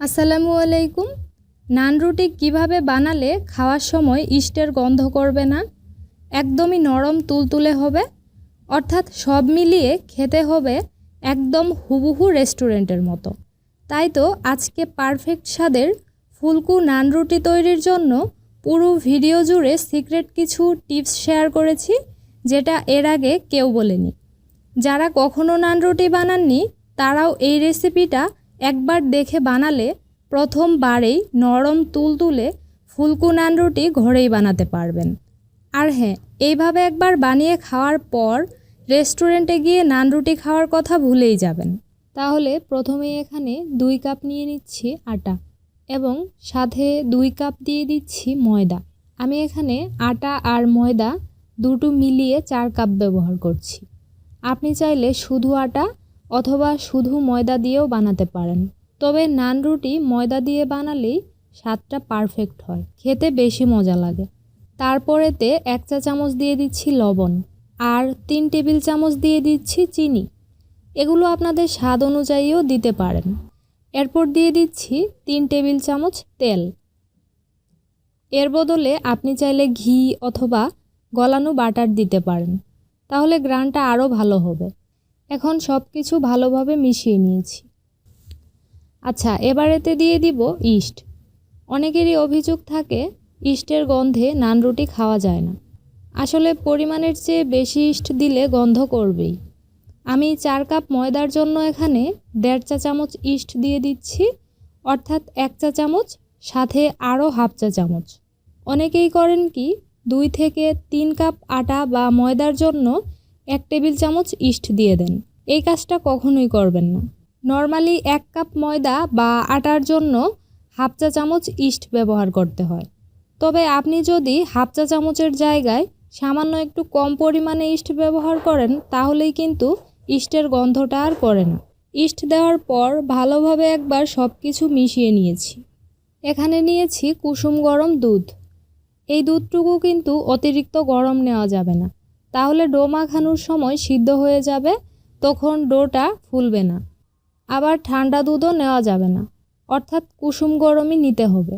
আসসালামু আলাইকুম। নান রুটি কীভাবে বানালে খাওয়ার সময় ইস্টের গন্ধ করবে না? একদমই নরম তুলতুলে হবে। অর্থাৎ সব মিলিয়ে খেতে হবে একদম হুবহু রেস্টুরেন্টের মতো। তাই তো আজকে পারফেক্ট স্বাদের ফুলকু নান রুটি তৈরির জন্য পুরো ভিডিও জুড়ে সিক্রেট কিছু টিপস শেয়ার করেছি, যেটা এর আগে কেউ বলেনি। যারা কখনো নান রুটি বানাননি, তারাও এই রেসিপিটা একবার দেখে বানালে প্রথমবারেই নরম তুলতুলে ফুলকু নান রুটি ঘরেই বানাতে পারবেন। আর হ্যাঁ এইভাবে একবার বানিয়ে খাওয়ার পর রেস্টুরেন্টে গিয়ে নান রুটি খাওয়ার কথা ভুলেই যাবেন। তাহলে প্রথমেই এখানে দুই কাপ নিয়ে নিচ্ছি আটা এবং সাথে দুই কাপ দিয়ে দিচ্ছি ময়দা। আমি এখানে আটা আর ময়দা দুটো মিলিয়ে চার কাপ ব্যবহার করছি। আপনি চাইলে শুধু আটা অথবা শুধু ময়দা দিয়েও বানাতে পারেন। তবে নান রুটি ময়দা দিয়ে বানালেই স্বাদটা পারফেক্ট হয়। খেতে বেশি মজা লাগে। তারপরেতে এক চা চামচ দিয়ে দিচ্ছি লবণ আর তিন টেবিল চামচ দিয়ে দিচ্ছি চিনি। এগুলো আপনাদের স্বাদ অনুযায়ীও দিতে পারেন। এরপর দিয়ে দিচ্ছি তিন টেবিল চামচ তেল। এর বদলে আপনি চাইলে ঘি অথবা গলানো বাটার দিতে পারেন। তাহলে গ্রানটা আরও ভালো হবে। এখন সব কিছু ভালোভাবে মিশিয়ে নিয়েছি। আচ্ছা এবার এতে দিয়ে দিব ইস্ট। অনেকেরই অভিযোগ থাকে, ইস্টের গন্ধে নান রুটি খাওয়া যায় না। আসলে পরিমাণের চেয়ে বেশি ইস্ট দিলে গন্ধ করবেই। আমি চার কাপ ময়দার জন্য এখানে দেড় চা চামচ ইস্ট দিয়ে দিচ্ছি, অর্থাৎ এক চা চামচ, সাথে আরও হাফ চা চামচ। অনেকেই করেন কি, দুই থেকে তিন কাপ আটা বা ময়দার জন্য এক টেবিল চামচ ইস্ট দিয়ে দেন। এই কাজটা কখনোই করবেন না। নর্মালি এক কাপ ময়দা বা আটার জন্য হাফ চা চামচ ইস্ট ব্যবহার করতে হয়। তবে আপনি যদি হাফ চা চামচের জায়গায় সামান্য একটু কম পরিমাণে ইস্ট ব্যবহার করেন, তাহলেই কিন্তু ইস্টের গন্ধটা আর করে না। ইস্ট দেওয়ার পর ভালোভাবে একবার সব কিছু মিশিয়ে নিয়েছি। এখানে নিয়েছি কুসুম গরম দুধ। এই দুধটুকু কিন্তু অতিরিক্ত গরম নেওয়া যাবে না। তাহলে ডো মাখানোর সময় সিদ্ধ হয়ে যাবে, তখন ডোটা ফুলবে না। আবার ঠান্ডা দুধও নেওয়া যাবে না, অর্থাৎ কুসুম গরমই নিতে হবে।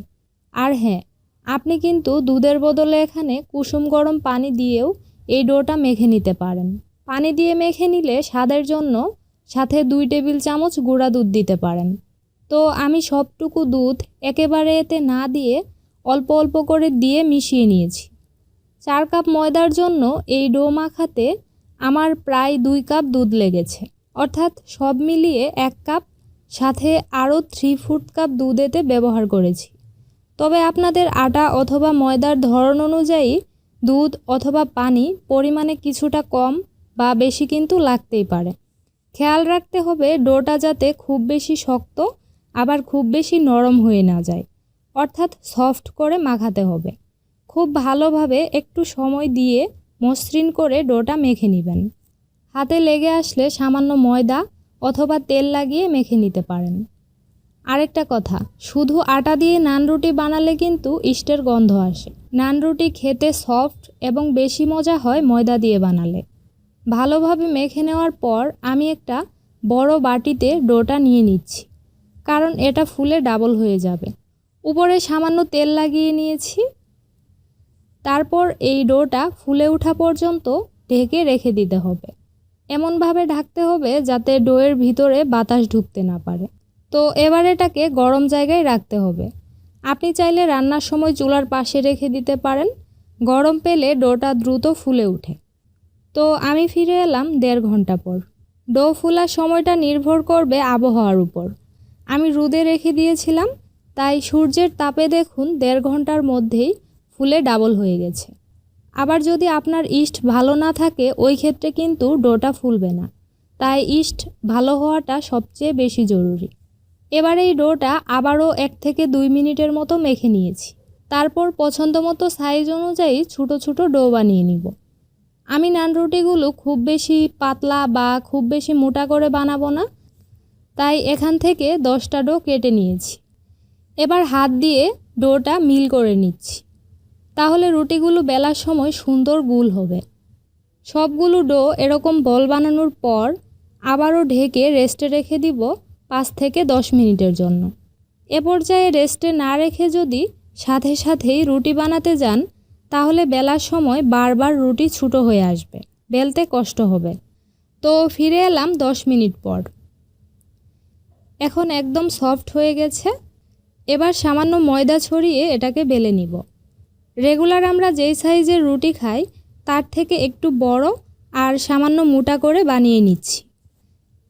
আর হ্যাঁ আপনি কিন্তু দুধের বদলে এখানে কুসুম গরম পানি দিয়েও এই ডোটা মেখে নিতে পারেন। পানি দিয়ে মেখে নিলে স্বাদের জন্য সাথে দুই টেবিল চামচ গুঁড়া দুধ দিতে পারেন। তো আমি সবটুকু দুধ একেবারে এতে না দিয়ে অল্প অল্প করে দিয়ে মিশিয়ে নিয়েছি। চার কাপ ময়দার জন্য এই ডো মাখাতে আমার প্রায় দুই কাপ দুধ লেগেছে। অর্থাৎ সব মিলিয়ে এক কাপ, সাথে আরও থ্রি ফুট কাপ দুধ এতে ব্যবহার করেছি। তবে আপনাদের আটা অথবা ময়দার ধরন অনুযায়ী দুধ অথবা পানি পরিমাণে কিছুটা কম বা বেশি কিন্তু লাগতেই পারে। খেয়াল রাখতে হবে ডোটা যাতে খুব বেশি শক্ত, আবার খুব বেশি নরম হয়ে না যায়। অর্থাৎ সফট করে মাখাতে হবে। খুব ভালোভাবে একটু সময় দিয়ে মসৃণ করে ডোটা মেখে নেবেন। হাতে লেগে আসলে সামান্য ময়দা অথবা তেল লাগিয়ে মেখে নিতে পারেন। আরেকটা কথা, শুধু আটা দিয়ে নান রুটি বানালে কিন্তু ইস্টের গন্ধ আসে। নান রুটি খেতে সফট এবং বেশি মজা হয় ময়দা দিয়ে বানালে। ভালোভাবে মেখে নেওয়ার পর আমি একটা বড় বাটিতে ডোটা নিয়ে নিচ্ছি, কারণ এটা ফুলে ডাবল হয়ে যাবে। উপরে সামান্য তেল লাগিয়ে নিয়েছি। তারপর এই ডোটা ফুলে ওঠা পর্যন্ত ঢেকে রেখে দিতে হবে। এমনভাবে ঢাকতে হবে যাতে ডোয়ের ভিতরে বাতাস ঢুকতে না পারে। তো এবার এটাকে গরম জায়গায় রাখতে হবে। আপনি চাইলে রান্নার সময় চুলার পাশে রেখে দিতে পারেন। গরম পেলে ডোটা দ্রুত ফুলে ওঠে। তো আমি ফিরে এলাম দেড় ঘণ্টা পর। ডো ফুলার সময়টা নির্ভর করবে আবহাওয়ার উপর। আমি রোদে রেখে দিয়েছিলাম, তাই সূর্যের তাপে দেখুন দেড় ঘণ্টার মধ্যেই ফুলে ডাবল হয়ে গেছে। আবার যদি আপনার ইস্ট ভালো না থাকে, ওই ক্ষেত্রে কিন্তু ডোটা ফুলবে না। তাই ইস্ট ভালো হওয়াটা সবচেয়ে বেশি জরুরি। এবার এই ডোটা আবারও এক থেকে দুই মিনিটের মতো মেখে নিয়েছি। তারপর পছন্দ মতো সাইজ অনুযায়ী ছোটো ছোটো ডো বানিয়ে নিব। আমি নান রুটিগুলো খুব বেশি পাতলা বা খুব বেশি মোটা করে বানাবো না। তাই এখান থেকে দশটা ডো কেটে নিয়েছি। এবার হাত দিয়ে ডোটা মিল করে নিচ্ছি। তাহলে রুটিগুলো বেলার সময় সুন্দর গুল হবে। সবগুলো ডো এরকম বল বানানোর পর আবারও ঢেকে রেস্টে রেখে দিব পাঁচ থেকে দশ মিনিটের জন্য। এ পর্যায়ে রেস্টে না রেখে যদি সাথে সাথেই রুটি বানাতে যান, তাহলে বেলার সময় বারবার রুটি ছুটো হয়ে আসবে, বেলতে কষ্ট হবে। তো ফিরে এলাম দশ মিনিট পর। এখন একদম সফট হয়ে গেছে। এবার সামান্য ময়দা ছড়িয়ে এটাকে বেলে নিব। রেগুলার আমরা যেই সাইজের রুটি খাই, তার থেকে একটু বড় আর সামান্য মোটা করে বানিয়ে নিচ্ছি।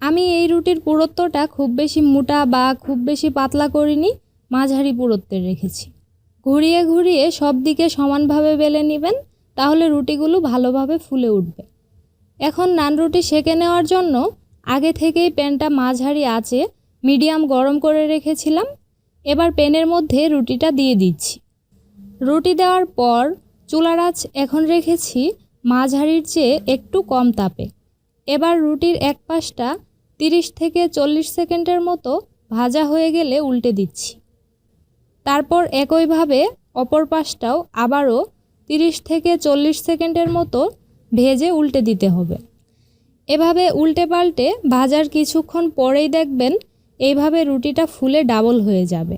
আমি এই রুটির পুরুত্বটা খুব বেশি মোটা বা খুব বেশি পাতলা করিনি, মাঝারি পুরুত্বের রেখেছি। ঘুরিয়ে ঘুরিয়ে সব দিকে সমানভাবে বেলে নেবেন, তাহলে রুটিগুলো ভালোভাবে ফুলে উঠবে। এখন নান রুটি সেঁকে নেওয়ার জন্য আগে থেকেই প্যানটা মাঝারি আঁচে মিডিয়াম গরম করে রেখেছিলাম। এবার প্যানের মধ্যে রুটিটা দিয়ে দিচ্ছি। রুটি দেওয়ার পর চুলার আঁচ এখন রেখেছি মাঝারির চেয়ে একটু কম তাপে। এবার রুটির এক পাশটা তিরিশ থেকে চল্লিশ সেকেন্ডের মতো ভাজা হয়ে গেলে উল্টে দিচ্ছি। তারপর একইভাবে অপর পাশটাও আবারও তিরিশ থেকে চল্লিশ সেকেন্ডের মতো ভেজে উল্টে দিতে হবে। এভাবে উল্টে পাল্টে ভাজার কিছুক্ষণ পরেই দেখবেন এইভাবে রুটিটা ফুলে ডাবল হয়ে যাবে।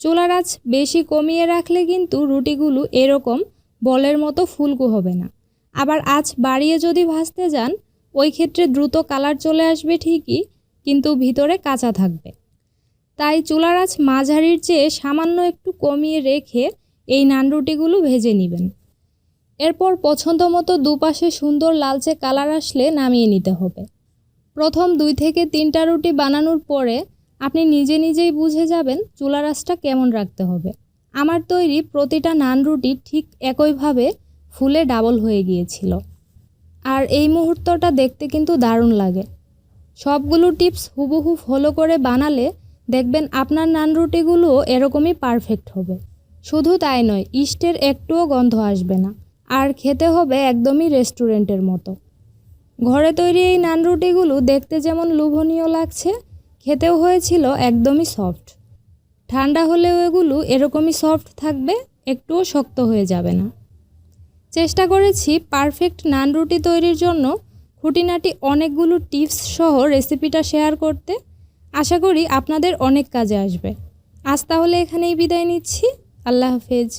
চুলার আঁচ বেশি কমিয়ে রাখলে কিন্তু রুটিগুলো এরকম বলের মতো ফুলকু হবে না। আবার আঁচ বাড়িয়ে যদি ভাজতে যান, ওই ক্ষেত্রে দ্রুত কালার চলে আসবে ঠিকই, কিন্তু ভিতরে কাঁচা থাকবে। তাই চুলার আঁচ মাঝারির চেয়ে সামান্য একটু কমিয়ে রেখে এই নান রুটিগুলো ভেজে নেবেন। এরপর পছন্দ মতো দুপাশে সুন্দর লালচে কালার আসলে নামিয়ে নিতে হবে। প্রথম দুই থেকে তিনটা রুটি বানানোর পরে আপনি নিজে নিজেই বুঝে যাবেন চুলা রাসটা কেমন রাখতে হবে। আমার তৈরি প্রতিটা নান রুটি ঠিক একইভাবে ফুলে ডাবল হয়ে গিয়েছিল। আর এই মুহূর্তটা দেখতে কিন্তু দারুণ লাগে। সবগুলো টিপস হুবহু ফলো করে বানালে দেখবেন আপনার নান রুটিগুলো এরকমই পারফেক্ট হবে। শুধু তাই নয়, ইস্টের একটুও গন্ধ আসবে না। আর খেতে হবে একদমই রেস্টুরেন্টের মতো। ঘরে তৈরি এই নান রুটিগুলো দেখতে যেমন লোভনীয় লাগছে খেতেও হয়েছিল একদমই সফট ঠান্ডা হলেও এগুলো এরকমই সফট থাকবে, একটুও শক্ত হয়ে যাবে না। চেষ্টা করেছি পারফেক্ট নান রুটি তৈরির জন্য, খুঁটিনাটি অনেকগুলো টিপস সহ রেসিপিটা শেয়ার করতে। আশা করি আপনাদের অনেক কাজে আসবে। আজ তাহলে এখানেই বিদায় নিচ্ছি। আল্লাহ হাফেজ।